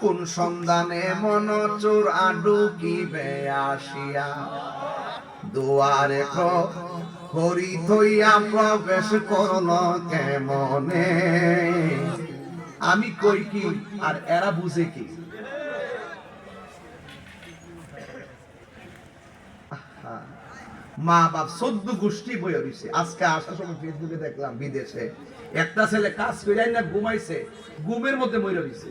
কোন সন্ধানে মন চোর আডু কি আসিয়া। দুয়ারে হরি থইয়া প্রবেশ করল কেমনে? আমি কই কি, আর এরা বুঝে কি? মা বাপ চোদ্দ গোষ্ঠী বয়ে রয়েছে আজকে আসার সময় ফেসবুকে দেখলাম বিদেশে। একটা ছেলে কাজ করে না ঘুমাইছে, ঘুমের মধ্যে মরে রয়েছে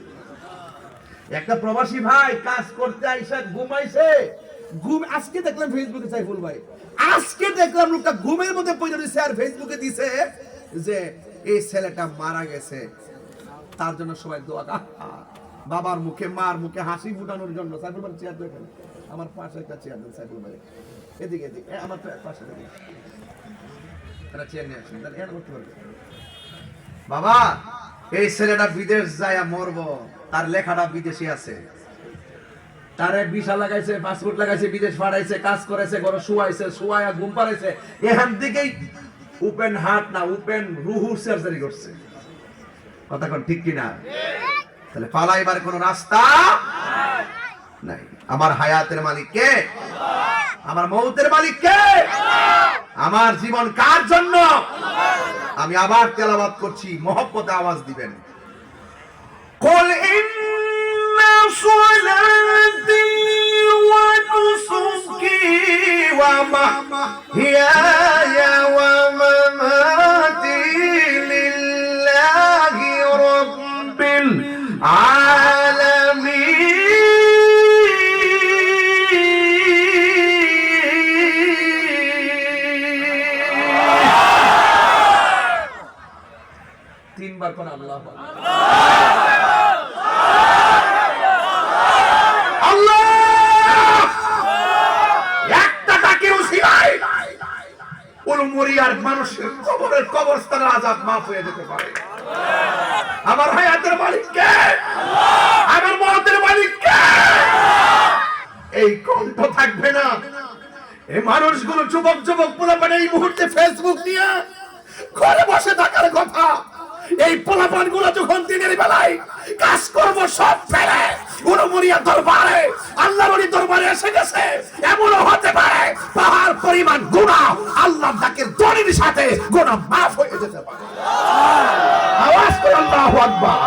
একটা প্রবাসী ভাই কাজ করতে আইসা ঘুমাইছে। ঘুম আজকে দেখলাম ফেসবুকে সাইফুল ভাই। আজকে দেখলাম লোকটা ঘুমের মধ্যে পড়ে রয়েছে আর ফেসবুকে দিছে যে, এই ছেলেটা মারা গেছে। তার জন্য সবাই দোয়া বাবার মুখে মার মুখে হাসি ফুটানোর জন্য। সাইফুল ভাই চেয়ার দেখেন। আমার পাশে একটা চেয়ার দেন সাইফুল ভাই। এদিকে এদিকে। আমার পা- পাশে দেখেন। একটা চেয়ার নিয়ে আসেন। এর করতে পারবে। বাবা, এই ছেলেটা বিদেশ যায় মরবো। তার লেখাটা বিদেশি আছে। তারে ভিসা লাগাইছে পাসপোর্ট লাগাইছে, বিদেশ পাঠাইছে, কাজ করেছে ঘরে শুয়াইছে শুয়াইয়া ঘুম পাড়াইছে। এখান থেকেই ওপেন হার্ট না, ওপেন রুহুর সার্জারি করছে। কথা ঠিক কিনা? তাহলে পালাইবার কোন রাস্তা নাই। আমার হায়াতের মালিক কে? আমার মৌতের মালিক কে? আমার জীবন কার জন্য? আমি আবার তেলাবাদ করছি, মহব্বতে আওয়াজ দিবেন। صلاتي ونسكي ومحياي ومماتي لله رب العالمين তিনবার করে আল্লাহ আল্লাহ উলমুরিয়ার মানুষের কবরের কবরস্থানের আজাব মাফ হয়ে যেতে পারে। আমার হায়াতের মালিক কে? আমার মতের মালিক কে? এই কণ্ঠ থাকবে না। এই মানুষগুলো যুবক যুবক পোলাপান এই মুহূর্তে ফেসবুক নিয়ে ঘরে বসে থাকার কথা। এই পোলাপানগুলো যখন দিনের বেলায় কাজ করব, সব ফেলে উড়মুড়িয়া দরবারে, আল্লাহর দরবারে এসে গেছে। এমনও হতে পারে, পাহাড় পরিমাণ গুণা আল্লাহ তাকে দড়ির সাথে গুণা মাফ হয়ে যেতে পারে। আওয়াজ করে আল্লাহু আকবার।